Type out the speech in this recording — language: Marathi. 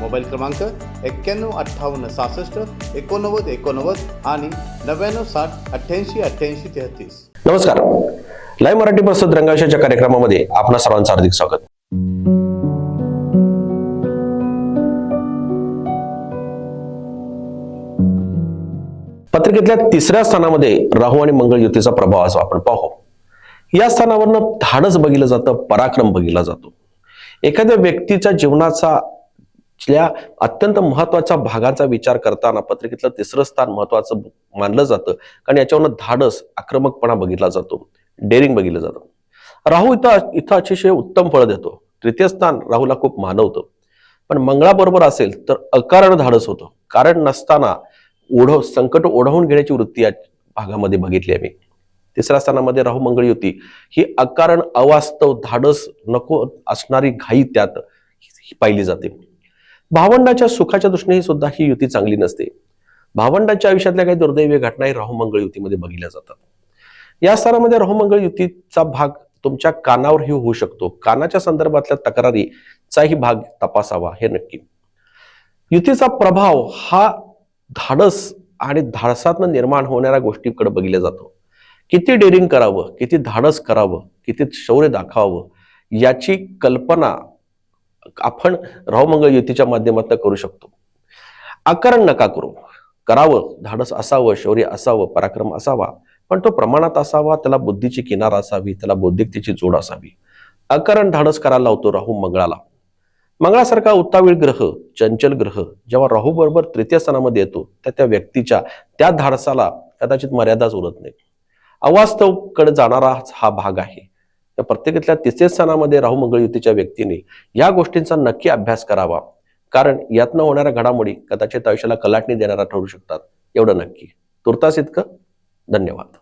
मोबाईल क्रमांक एक्क्याण्णव अठ्ठावन्न सहासष्ट एकोणनव्वद एकोणनव्वद आणि नव्याण्णव साठ अठ्ठ्याऐंशी अठ्ठ्याऐंशी तेहतीस. नमस्कार. लाईव्ह मराठी प्रस्तुत रंगाशाच्या कार्यक्रमामध्ये आपणा सर्वांचं हार्दिक स्वागत. पत्रिकेतल्या तिसऱ्या स्थानामध्ये राहू आणि मंगळ युतीचा प्रभाव असं आपण पाहू. या स्थानावरनं धाडस बघितलं जातं पराक्रम बघितला जातो. एखाद्या व्यक्तीच्या जीवनाचा च्या अत्यंत महत्त्वाच्या भागाचा विचार करताना पत्रिकेतलं तिसरं स्थान महत्वाचं मानलं जातं. कारण याच्यावरनं धाडस आक्रमकपणा बघितला जातो. डेअरिंग बघितलं जातं. राहू इथं इथं अतिशय उत्तम फळ देतो. तृतीय स्थान राहूला खूप मानवतं. पण मंगळाबरोबर असेल तर अकारण धाडस होतं. कारण नसताना ओढव संकट ओढवून घेण्याची वृत्ती या भागामध्ये बघितली आहे मी तिसऱ्या स्थानामध्ये राहू मंगळ युती ही अकारण अवास्तव धाडस नको असणारी घाई त्यात पाहिली जाते. भावंडाच्या सुखाच्या दृष्टीने सुद्धा ही युती चांगली नसते. भावंडाच्या आयुष्यातल्या काही दुर्दैवी घटनाही राहुमंगळ युतीमध्ये बघितल्या जातात. या स्तरामध्ये राहुमंगळ युतीचा भाग तुमच्या कानावरही होऊ शकतो. कानाच्या संदर्भातल्या तक्रारीचाही भाग तपासावा हे नक्की. युतीचा प्रभाव हा धाडस आणि धाडसातनं निर्माण होणाऱ्या गोष्टीकडे बघितला जातो. किती डेरिंग करावं किती धाडस करावं किती शौर्य दाखवावं याची कल्पना आपण रावमंगळ युतीच्या माध्यमातून करू शकतो. आकरण नका करू. करावं धाडस असावं शौर्य असावं पराक्रम असावा पण तो प्रमाणात असावा त्याला बुद्धीची किनार असावी त्याला बौद्धिकतेची जोड असावी. अकरण धाडस करायला लावतो राहू मंगळाला. मंगळासारखा उत्तावीळ ग्रह चंचल ग्रह जेव्हा राहू बरोबर तृतीय स्थानामध्ये येतो त्या त्या व्यक्तीच्या त्या धाडसाला कदाचित मर्यादाच उरत नाही. अवास्तवकडे जाणारा हा भाग आहे. या प्रत्येकातल्या तिसऱ्या स्थानामध्ये राहू मंगळ युतीच्या व्यक्तीने या गोष्टींचा नक्की अभ्यास करावा. कारण यातनं होणाऱ्या घडामोडी कदाचित आयुष्याला कलाटणी देणारा ठरू शकतात. एवढं नक्की. तुर्तास इतकं. धन्यवाद.